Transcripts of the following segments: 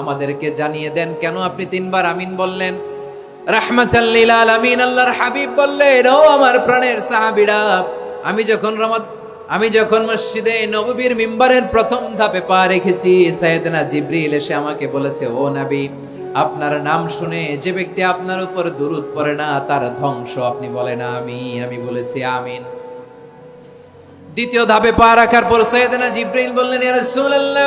আমাদেরকে জানিয়ে দেন, কেন আপনি তিনবার আমিন বললেন? রাহমাতাল্লিল আলামিন আল্লাহর হাবিব বললেন, ও আমার প্রাণের সাহাবীরা, আমি যখন রমাদ, আমি যখন মসজিদে নববীর মিম্বারের প্রথম ধাপে পা রেখেছি, সাইয়েদনা জিব্রিল এসে আমাকে বলেছে, ও নবী, আপনার নাম শুনে যে ব্যক্তি আপনার উপর দুরুদ পড়ে না, তার ধ্বংস আপনি বলেন, আমি আমি বলেছি, আমিন। দ্বিতীয় ধাপে পা রাখার পর সৈয়দনা জিব্রাইল বললেন, ইয়া রাসূলুল্লাহ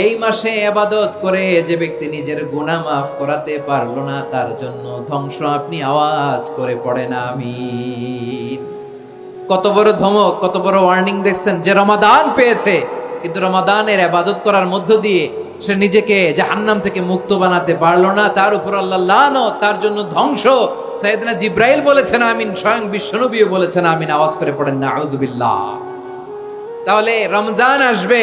এই মাসে আবাদত করে যে ব্যক্তি নিজের গুণা মাফ করাতে পারল না, তার জন্য ধ্বংস আপনি আওয়াজ করে পড়েন আমি কত বড় ধমক, কত বড় ওয়ার্নিং দেখছেন যে রমাদান পেয়েছে। কিন্তু রমাদানের আবাদত করার মধ্য দিয়ে সে নিজেকে জাহান্নাম থেকে মুক্ত বানাতে পারল না, তার উপর আল্লাহ লানো তার জন্য ধ্বংস। সাইয়েদনা জিব্রাইল বলেছেন, আমিন, স্বয়ং বিশ্বনবীও বলেছেন, আমিন, আওয়াজ করে পড়েন না আউযুবিল্লাহ তাহলে রমজান আসবে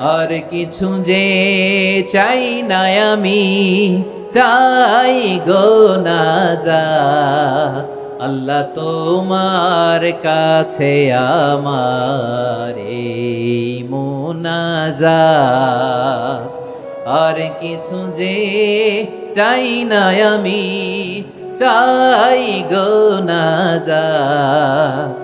আর কিছু যে চাই না আমি, চাই গো নাজাত আল্লাহ তোমার কাছে আমার এই মোনাজাত। আর কিছু যে চাই না আমি, চাই গো নাজাত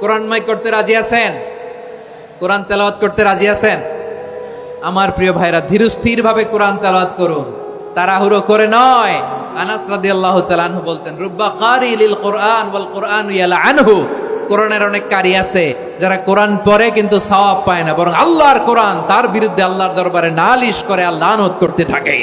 কোরআনময় করতে রাজি আছেন? কোরআন তেলাওয়াত করতে রাজি আছেন? আমার প্রিয় ভাইরা ধীরস্থির ভাবে কোরআন তেলাওয়াত করুন। তাড়াহুড়ো করে নয়। আনাস রাদিয়াল্লাহু তাআলা আনহু বলতেন, রুব্বা কারি লিল কোরআন ওয়াল কোরআন ইয়ালা আনহু। কোরআনের অনেক কারি আছে, যারা কোরআন পড়ে কিন্তু সওয়াব পায় না, বরং আল্লাহর কোরআন তার বিরুদ্ধে আল্লাহর দরবারে নালিশ করে আল্লাহ করতে থাকে।